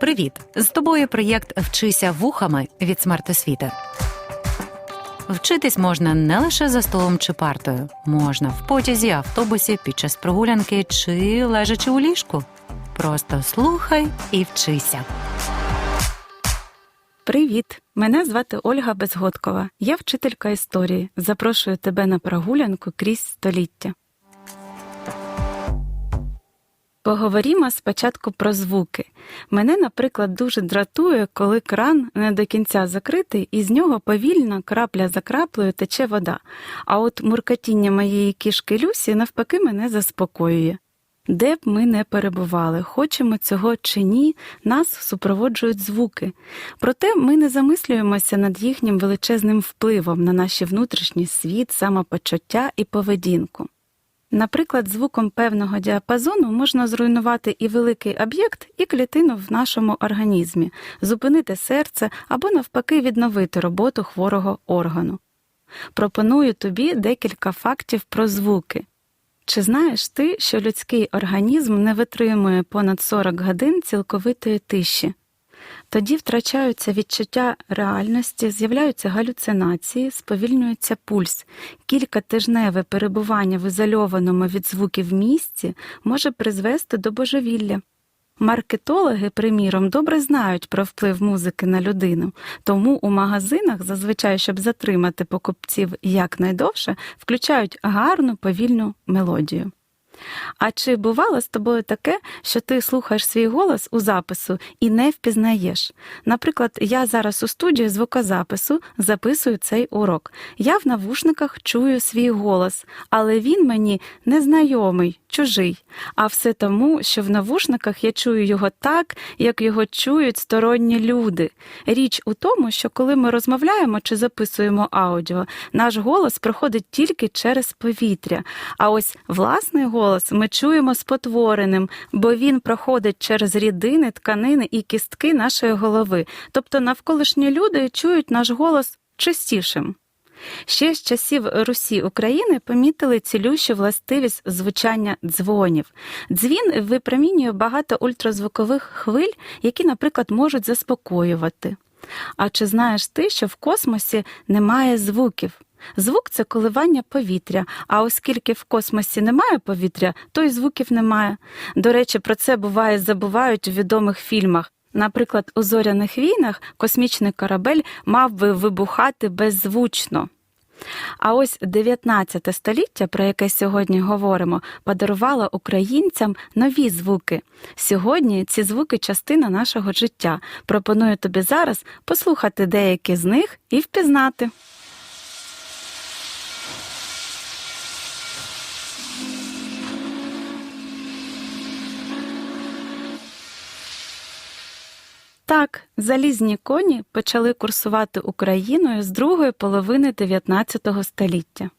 Привіт! З тобою проєкт Вчися вухами від смертосвіти. Вчитись можна не лише за столом чи партою, можна в потязі, автобусі, під час прогулянки чи лежачи у ліжку. Просто слухай і вчися. Привіт! Мене звати Ольга Безгодкова. Я вчителька історії. Запрошую тебе на прогулянку крізь століття. Поговоримо спочатку про звуки. Мене, наприклад, дуже дратує, коли кран не до кінця закритий, і з нього повільно, крапля за краплею тече вода. А от муркотіння моєї кішки Люсі навпаки мене заспокоює. Де б ми не перебували, хочемо цього чи ні, нас супроводжують звуки. Проте ми не замислюємося над їхнім величезним впливом на наш внутрішній світ, самопочуття і поведінку. Наприклад, звуком певного діапазону можна зруйнувати і великий об'єкт, і клітину в нашому організмі, зупинити серце або навпаки відновити роботу хворого органу. Пропоную тобі декілька фактів про звуки. Чи знаєш ти, що людський організм не витримує понад 40 годин цілковитої тиші? Тоді втрачаються відчуття реальності, з'являються галюцинації, сповільнюється пульс. Кількатижневе перебування в ізольованому від звуків місці може призвести до божевілля. Маркетологи, приміром, добре знають про вплив музики на людину, тому у магазинах, зазвичай, щоб затримати покупців якнайдовше, включають гарну повільну мелодію. А чи бувало з тобою таке, що ти слухаєш свій голос у запису і не впізнаєш? Наприклад, я зараз у студії звукозапису записую цей урок. Я в навушниках чую свій голос, але він мені незнайомий, чужий. А все тому, що в навушниках я чую його так, як його чують сторонні люди. Річ у тому, що коли ми розмовляємо чи записуємо аудіо, наш голос проходить тільки через повітря. А ось власний голос ми чуємо спотвореним, бо він проходить через рідини, тканини і кістки нашої голови. Тобто навколишні люди чують наш голос чистішим. Ще з часів Русі України помітили цілющу властивість звучання дзвонів. Дзвін випромінює багато ультразвукових хвиль, які, наприклад, можуть заспокоювати. А чи знаєш ти, що в космосі немає звуків? Звук це коливання повітря, а оскільки в космосі немає повітря, то й звуків немає. До речі, про це буває забувають у відомих фільмах. Наприклад, у зоряних війнах космічний корабель мав би вибухати беззвучно. А ось 19 століття, про яке сьогодні говоримо, подарувало українцям нові звуки. Сьогодні ці звуки частина нашого життя. Пропоную тобі зараз послухати деякі з них і впізнати. Так, залізні коні почали курсувати Україною з другої половини 19 століття.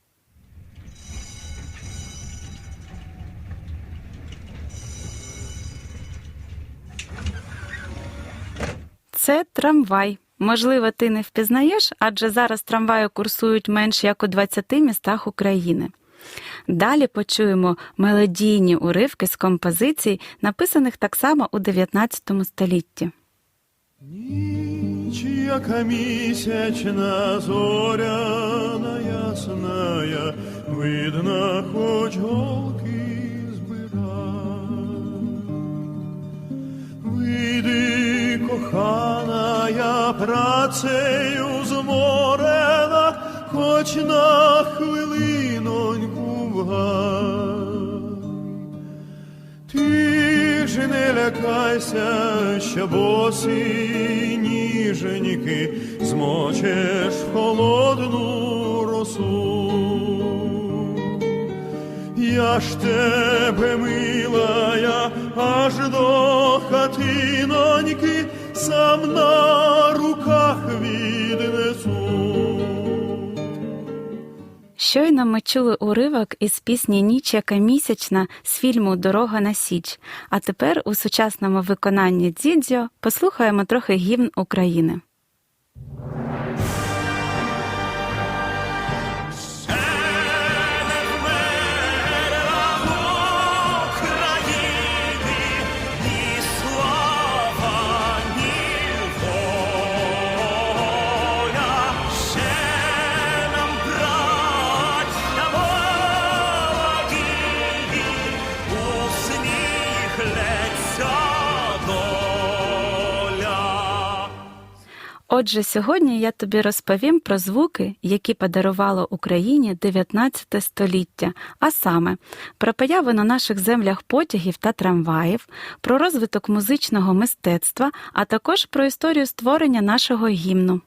Це трамвай. Можливо, ти не впізнаєш, адже зараз трамваї курсують менш як у 20 містах України. Далі почуємо мелодійні уривки з композицій, написаних так само у 19 столітті. Ніч, яка місячна зоряна ясная, видно, хоч голки збира. Вийди, кохана, я працею зморена, хоч на хвилиноньку в гай. Ти ж не лякайся, що боси ніженьки змочеш в холодну росу. Я ж тебе милая, аж до хатиноньки сам на руках Щойно ми чули уривок із пісні Ніч яка місячна з фільму Дорога на Січ. А тепер у сучасному виконанні Дзідзьо послухаємо трохи гімн України. Отже, сьогодні я тобі розповім про звуки, які подарувало Україні 19 століття, а саме про появу на наших землях потягів та трамваїв, про розвиток музичного мистецтва, а також про історію створення нашого гімну.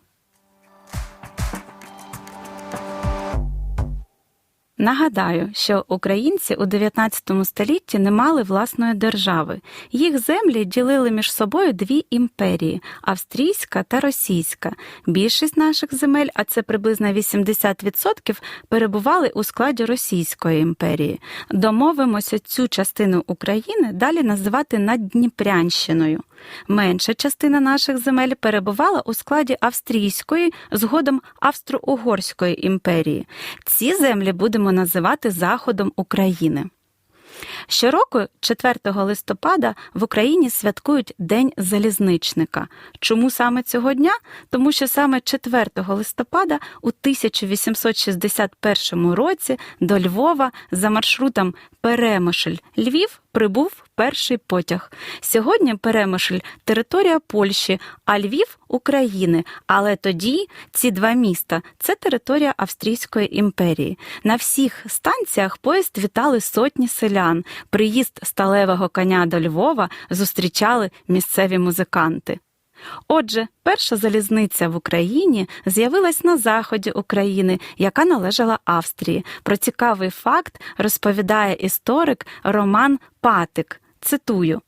Нагадаю, що українці у 19 столітті не мали власної держави. Їх землі ділили між собою дві імперії австрійська та російська. Більшість наших земель, а це приблизно 80%, перебували у складі Російської імперії. Домовимося цю частину України далі називати Наддніпрянщиною. Менша частина наших земель перебувала у складі Австрійської, згодом Австро-Угорської імперії. Ці землі будемо називати Заходом України. Щороку, 4 листопада, в Україні святкують День залізничника. Чому саме цього дня? Тому що саме 4 листопада у 1861 році до Львова за маршрутом Перемишль Львів прибув перший потяг. Сьогодні Перемишль – територія Польщі, а Львів України. Але тоді ці два міста це територія Австрійської імперії. На всіх станціях поїзд вітали сотні селян. Приїзд сталевого коня до Львова зустрічали місцеві музиканти. Отже, перша залізниця в Україні з'явилась на заході України, яка належала Австрії. Про цікавий факт розповідає історик Роман Патик. Цитую.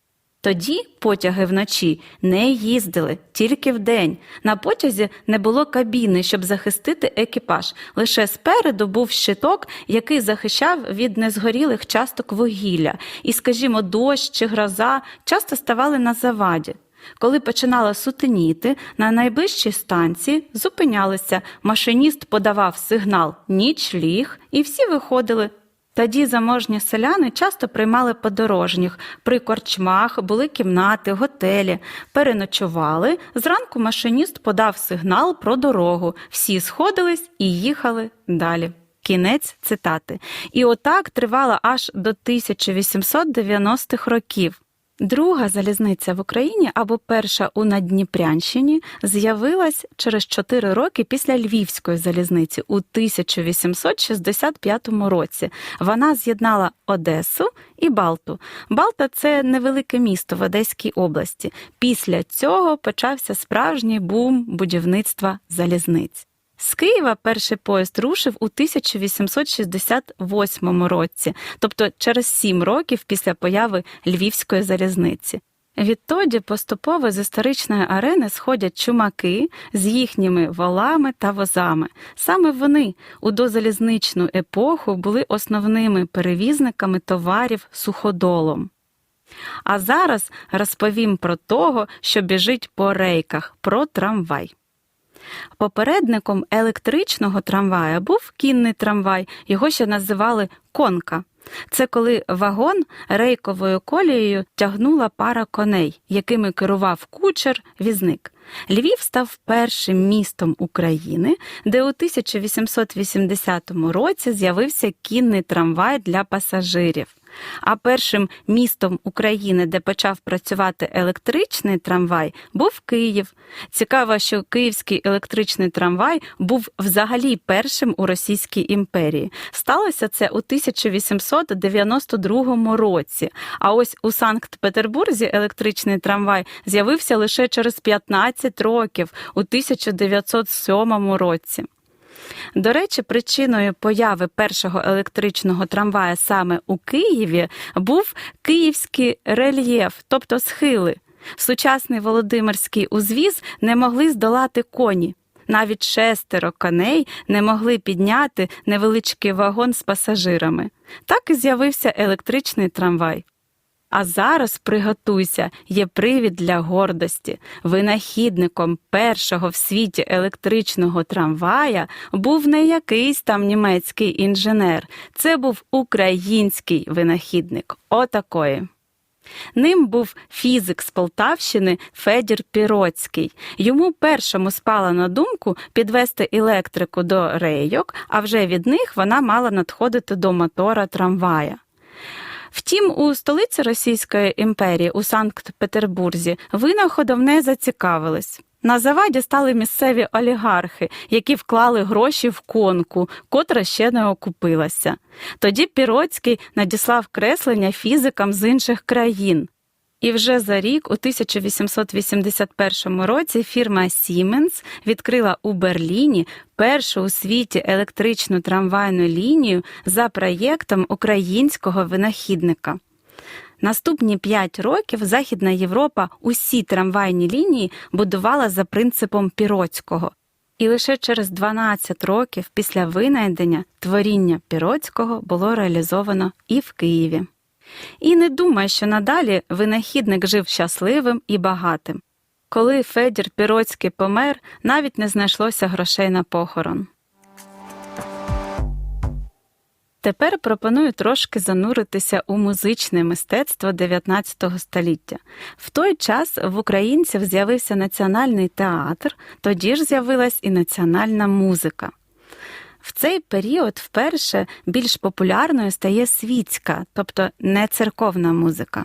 Тоді потяги вночі не їздили, тільки вдень. На потязі не було кабіни, щоб захистити екіпаж. Лише спереду був щиток, який захищав від незгорілих часток вугілля. І, скажімо, дощ чи гроза часто ставали на заваді. Коли починало сутеніти, на найближчій станції зупинялися, машиніст подавав сигнал ніч ліг, і всі виходили. Тоді заможні селяни часто приймали подорожніх. При корчмах були кімнати, готелі, переночували. Зранку машиніст подав сигнал про дорогу. Всі сходились і їхали далі. Кінець цитати. І отак тривало аж до 1890-х років. Друга залізниця в Україні або перша у Наддніпрянщині з'явилась через 4 роки після Львівської залізниці у 1865 році. Вона з'єднала Одесу і Балту. Балта це невелике місто в Одеській області. Після цього почався справжній бум будівництва залізниць. З Києва перший поїзд рушив у 1868 році, тобто через сім років після появи Львівської залізниці. Відтоді поступово з історичної арени сходять чумаки з їхніми волами та возами. Саме вони у дозалізничну епоху були основними перевізниками товарів суходолом. А зараз розповім про того, що біжить по рейках, про трамвай. Попередником електричного трамвая був кінний трамвай, його ще називали конка. Це коли вагон рейковою колією тягнула пара коней, якими керував кучер візник. Львів став першим містом України, де у 1880 році з'явився кінний трамвай для пасажирів. А першим містом України, де почав працювати електричний трамвай, був Київ. Цікаво, що київський електричний трамвай був взагалі першим у Російській імперії. Сталося це у 1892 році. А ось у Санкт-Петербурзі електричний трамвай з'явився лише через 15 років у 1907 році. До речі, причиною появи першого електричного трамвая саме у Києві був київський рельєф, тобто схили. Сучасний Володимирський узвіз не могли здолати коні. Навіть шестеро коней не могли підняти невеличкий вагон з пасажирами. Так і з'явився електричний трамвай. А зараз приготуйся, є привід для гордості. Винахідником першого в світі електричного трамвая був не якийсь там німецький інженер, це був український винахідник. Отакої. Ним був фізик з Полтавщини Федір Піроцький. Йому першому спала на думку підвести електрику до рейок, а вже від них вона мала надходити до мотора трамвая. Втім, у столиці Російської імперії у Санкт-Петербурзі винаходом не зацікавились. На заваді стали місцеві олігархи, які вклали гроші в конку, котра ще не окупилася. Тоді Піроцький надіслав креслення фізикам з інших країн. І вже за рік, у 1881 році, фірма Siemens відкрила у Берліні першу у світі електричну трамвайну лінію за проєктом українського винахідника. Наступні п'ять років Західна Європа усі трамвайні лінії будувала за принципом Піроцького. І лише через 12 років після винайдення творіння Піроцького було реалізовано і в Києві. І не думай, що надалі винахідник жив щасливим і багатим. Коли Федір Піроцький помер, навіть не знайшлося грошей на похорон. Тепер пропоную трошки зануритися у музичне мистецтво 19 століття. В той час в українців з'явився національний театр, тоді ж з'явилась і національна музика. В цей період вперше більш популярною стає світська, тобто не церковна музика.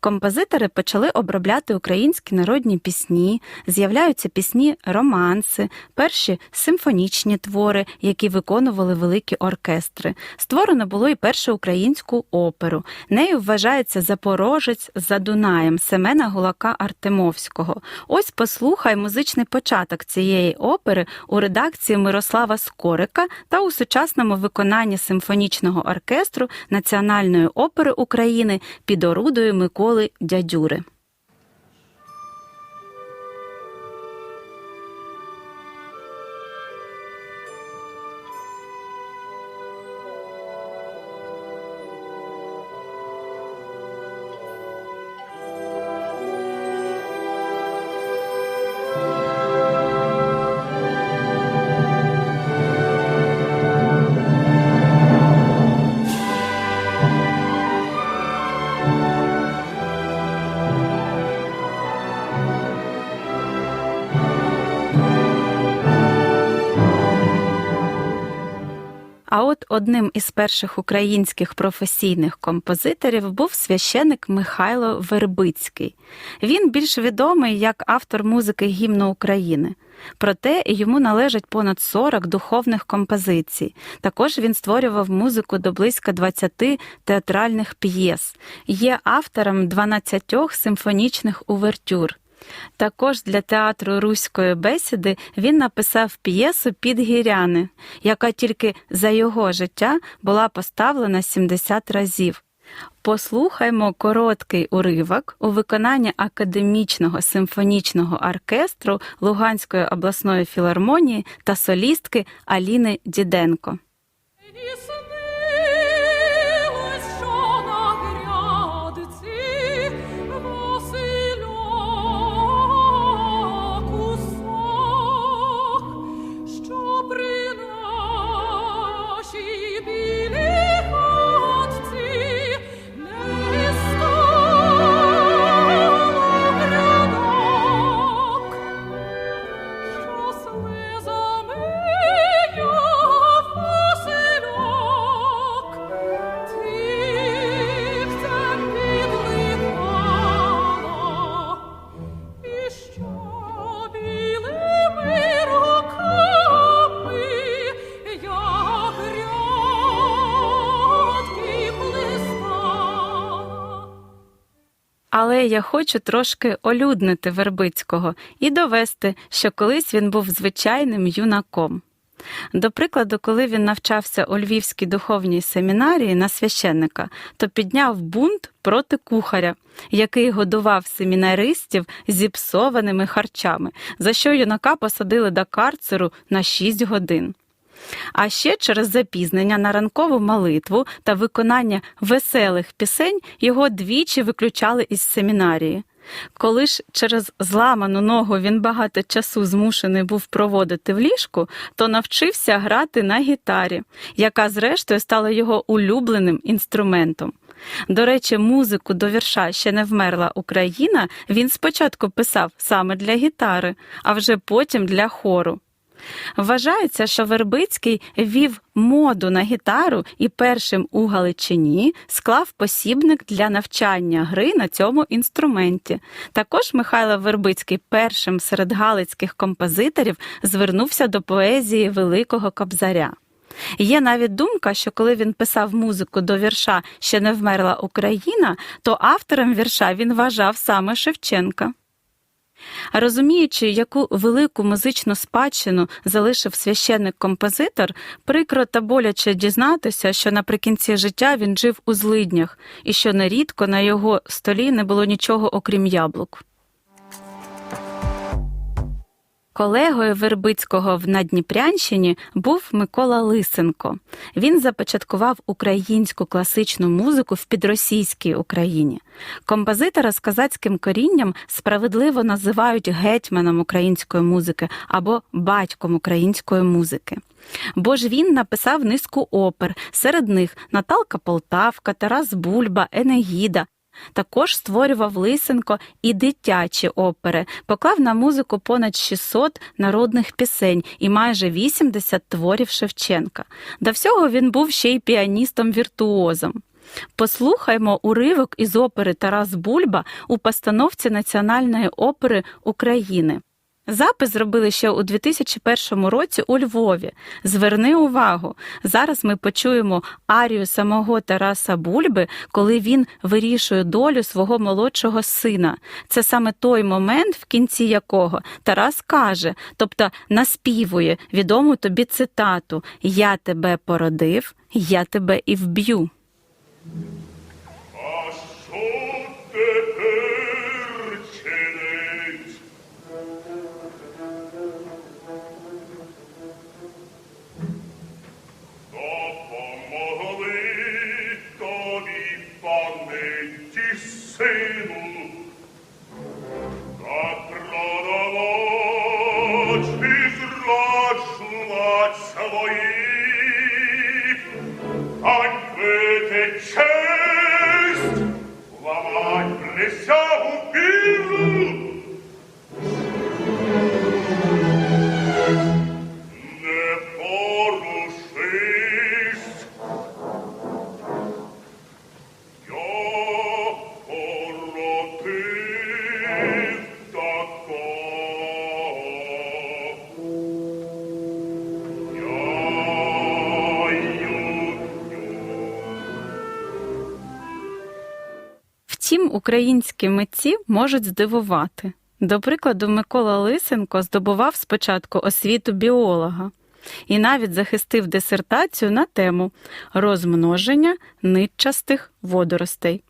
Композитори почали обробляти українські народні пісні, з'являються пісні романси, перші симфонічні твори, які виконували великі оркестри. Створено було і першу українську оперу. Нею вважається Запорожець за Дунаєм Семена Гулака Артемовського. Ось послухай музичний початок цієї опери у редакції Мирослава Скорика та у сучасному виконанні симфонічного оркестру Національної опери України під орудою Миколи Дядюри. А от одним із перших українських професійних композиторів був священик Михайло Вербицький. Він більш відомий як автор музики гімну України. Проте йому належать понад 40 духовних композицій. Також він створював музику до близько 20 театральних п'єс. Є автором 12 симфонічних увертюр. Також для театру руської бесіди він написав п'єсу Підгіряни, яка тільки за його життя була поставлена 70 разів. Послухаймо короткий уривок у виконанні академічного симфонічного оркестру Луганської обласної філармонії та солістки Аліни Діденко. Я хочу трошки олюднити Вербицького і довести, що колись він був звичайним юнаком. До прикладу, коли він навчався у Львівській духовній семінарії на священника, то підняв бунт проти кухаря, який годував семінаристів зіпсованими харчами, за що юнака посадили до карцеру на 6 годин. А ще через запізнення на ранкову молитву та виконання веселих пісень його двічі виключали із семінарії. Коли ж через зламану ногу він багато часу змушений був проводити в ліжку, то навчився грати на гітарі, яка зрештою стала його улюбленим інструментом. До речі, музику до вірша ще не вмерла Україна він спочатку писав саме для гітари, а вже потім для хору. Вважається, що Вербицький ввів моду на гітару і першим у Галичині склав посібник для навчання гри на цьому інструменті. Також Михайло Вербицький першим серед галицьких композиторів звернувся до поезії Великого Кобзаря. Є навіть думка, що коли він писав музику до вірша Ще не вмерла Україна, то автором вірша він вважав саме Шевченка. Розуміючи, яку велику музичну спадщину залишив священник-композитор, прикро та боляче дізнатися, що наприкінці життя він жив у злиднях і що нерідко на його столі не було нічого окрім яблук. Колегою Вербицького в Надніпрянщині був Микола Лисенко. Він започаткував українську класичну музику в підросійській Україні. Композитора з козацьким корінням справедливо називають гетьманом української музики або батьком української музики. Бо ж він написав низку опер, серед них Наталка Полтавка, Тарас Бульба, Енегіда. Також створював Лисенко і дитячі опери, поклав на музику понад 600 народних пісень і майже 80 творів Шевченка. До всього він був ще й піаністом-віртуозом. Послухаймо уривок із опери Тарас Бульба у постановці Національної опери України. Запис зробили ще у 2001 році у Львові. Зверни увагу, зараз ми почуємо арію самого Тараса Бульби, коли він вирішує долю свого молодшого сина. Це саме той момент, в кінці якого Тарас каже, тобто наспівує відому тобі цитату Я тебе породив, я тебе і вб'ю. Українські митці можуть здивувати. До прикладу, Микола Лисенко здобував спочатку освіту біолога і навіть захистив дисертацію на тему розмноження нитчастих водоростей.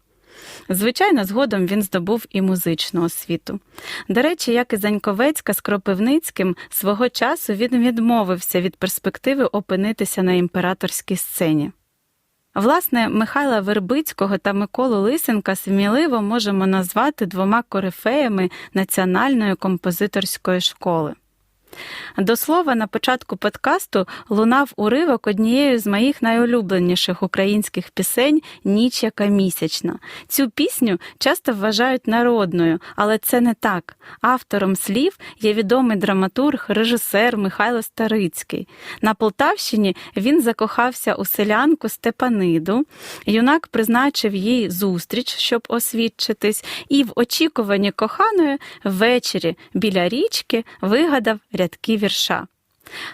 Звичайно, згодом він здобув і музичну освіту. До речі, як і Заньковецька з Кропивницьким, свого часу він відмовився від перспективи опинитися на імператорській сцені. Власне, Михайла Вербицького та Миколу Лисенка сміливо можемо назвати двома корифеями Національної композиторської школи. До слова, на початку подкасту лунав уривок однієї з моїх найулюбленіших українських пісень Ніч яка місячна. Цю пісню часто вважають народною, але це не так. Автором слів є відомий драматург, режисер Михайло Старицький. На Полтавщині він закохався у селянку Степаниду. Юнак призначив їй зустріч, щоб освідчитись, і в очікуванні коханої ввечері біля річки вигадав рядки вірша.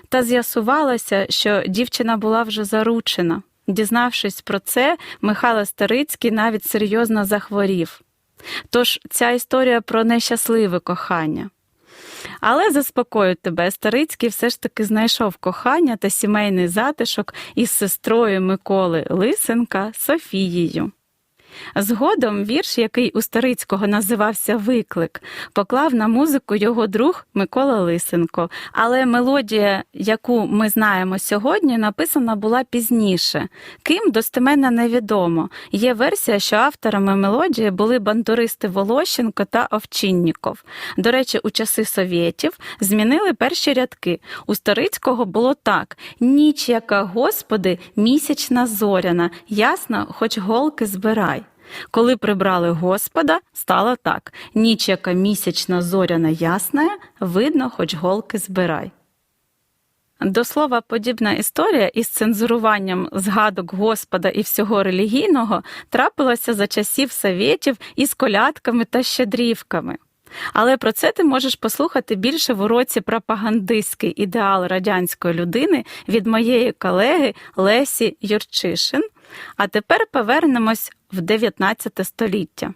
Та з'ясувалося, що дівчина була вже заручена. Дізнавшись про це, Михайло Старицький навіть серйозно захворів. Тож ця історія про нещасливе кохання. Але заспокою тебе, Старицький все ж таки знайшов кохання та сімейний затишок із сестрою Миколи Лисенка Софією. Згодом вірш, який у Старицького називався Виклик, поклав на музику його друг Микола Лисенко. Але мелодія, яку ми знаємо сьогодні, написана була пізніше. Ким достеменно невідомо. Є версія, що авторами мелодії були бандуристи Волощенко та Овчинніков. До речі, у часи совєтів змінили перші рядки. У Старицького було так: ніч, яка, Господи, місячна зоряна, ясна, хоч голки збирай. Коли прибрали Господа, стало так: ніч, яка місячна зоряна ясна, видно, хоч голки збирай. До слова, подібна історія із цензуруванням згадок Господа і всього релігійного трапилася за часів совєтів із колядками та щедрівками. Але про це ти можеш послухати більше в уроці пропагандистський ідеал радянської людини від моєї колеги Лесі Юрчишин. А тепер повернемось в 19 століття.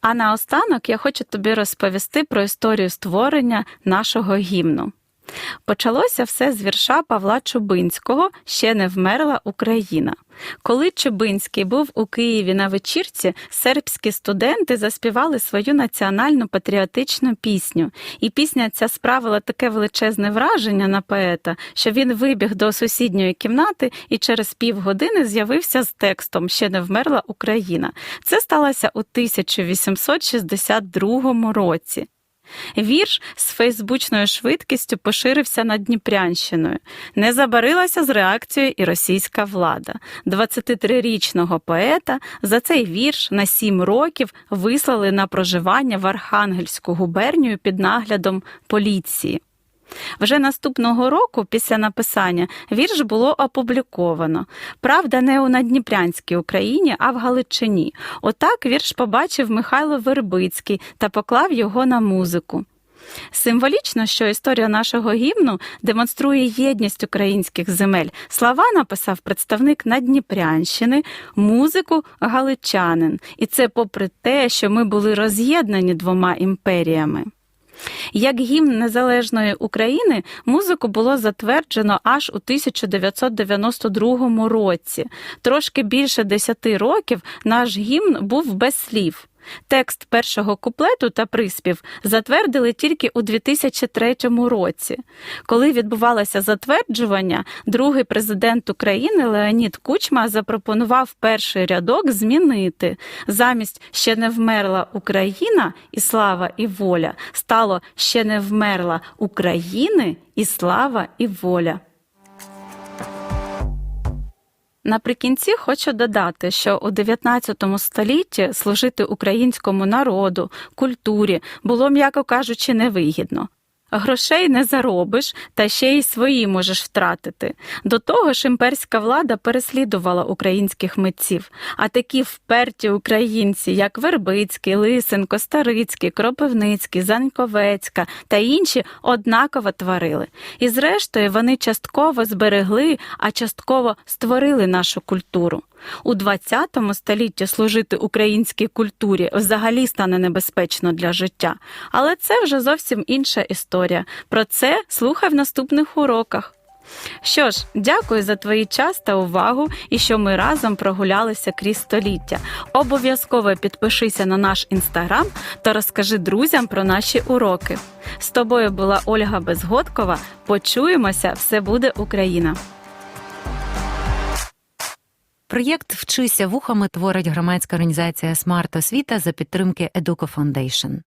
А наостанок я хочу тобі розповісти про історію створення нашого гімну. Почалося все з вірша Павла Чубинського Ще не вмерла Україна. Коли Чубинський був у Києві на вечірці, сербські студенти заспівали свою національну патріотичну пісню. І пісня ця справила таке величезне враження на поета, що він вибіг до сусідньої кімнати і через півгодини з'явився з текстом Ще не вмерла Україна. Це сталося у 1862 році. Вірш з фейсбучною швидкістю поширився над Дніпрянщиною. Не забарилася з реакцією і російська влада. 23-річного поета за цей вірш на 7 років вислали на проживання в Архангельську губернію під наглядом поліції. Вже наступного року, після написання, вірш було опубліковано. Правда, не у Надніпрянській Україні, а в Галичині. Отак вірш побачив Михайло Вербицький та поклав його на музику. Символічно, що історія нашого гімну демонструє єдність українських земель. Слова написав представник Надніпрянщини, музику галичанин. І це попри те, що ми були роз'єднані двома імперіями. Як гімн незалежної України музику було затверджено аж у 1992 році. Трошки більше 10 років наш гімн був без слів. Текст першого куплету та приспів затвердили тільки у 2003 році. Коли відбувалося затверджування, другий президент України Леонід Кучма запропонував перший рядок змінити. Замість ще не вмерла Україна і слава і воля стало ще не вмерла України і слава і воля. Наприкінці хочу додати, що у 19 столітті служити українському народу, культурі було, м'яко кажучи, невигідно. Грошей не заробиш, та ще й свої можеш втратити. До того ж, імперська влада переслідувала українських митців, а такі вперті українці, як Вербицький, Лисенко, Старицький, Кропивницький, Заньковецька та інші, однаково творили. І зрештою вони частково зберегли, а частково створили нашу культуру. У 20 столітті служити українській культурі взагалі стане небезпечно для життя. Але це вже зовсім інша історія. Про це слухай в наступних уроках. Що ж, дякую за твій час та увагу і що ми разом прогулялися крізь століття. Обов'язково підпишися на наш інстаграм та розкажи друзям про наші уроки. З тобою була Ольга Безгодкова. Почуємося, все буде Україна! Проєкт Вчися вухами творить громадська організація Смарт Освіта за підтримки Educo Foundation.